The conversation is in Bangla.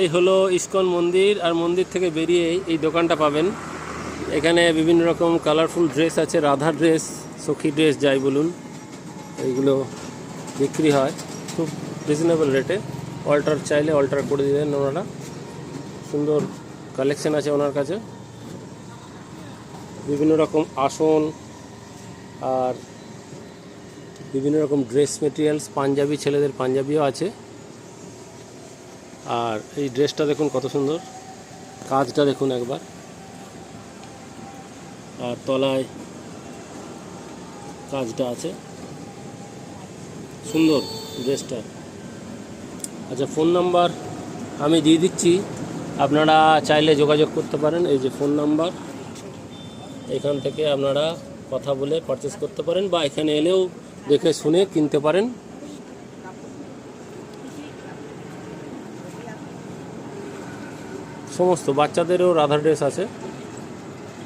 এই হলো ইস্কন মন্দির আর মন্দির থেকে বেরিয়েই এই দোকানটা পাবেন। এখানে বিভিন্ন রকম কালারফুল ড্রেস আছে, রাধা ড্রেস সখী ড্রেস যাই বলুন, এইগুলো বিক্রি হয়। খুব রিজনেবল রেটে অল্টার চাইলে অল্টার করে দেবেন ওনারা। সুন্দর কালেকশন আছে ওনার কাছে। বিভিন্ন রকম আসন আর বিভিন্ন রকম ড্রেস মেটেরিয়ালস পাঞ্জাবি, ছেলেদের পাঞ্জাবিও আছে। আর এই ড্রেসটা দেখুন কত সুন্দর। কাজটা দেখুন একবার। আর তলায় কাজটা আছে। সুন্দর ড্রেসটা। আচ্ছা ফোন নাম্বার আমি দিয়ে দিচ্ছি। আপনারা চাইলে যোগাযোগ করতে পারেন। এই যে ফোন নাম্বার, এখান থেকে আপনারা কথা বলে পারচেস করতে পারেন বা এখানে এলেও দেখে শুনে কিনতে পারেন। সমস্ত বাচ্চাদেরও রাধা ড্রেস আছে।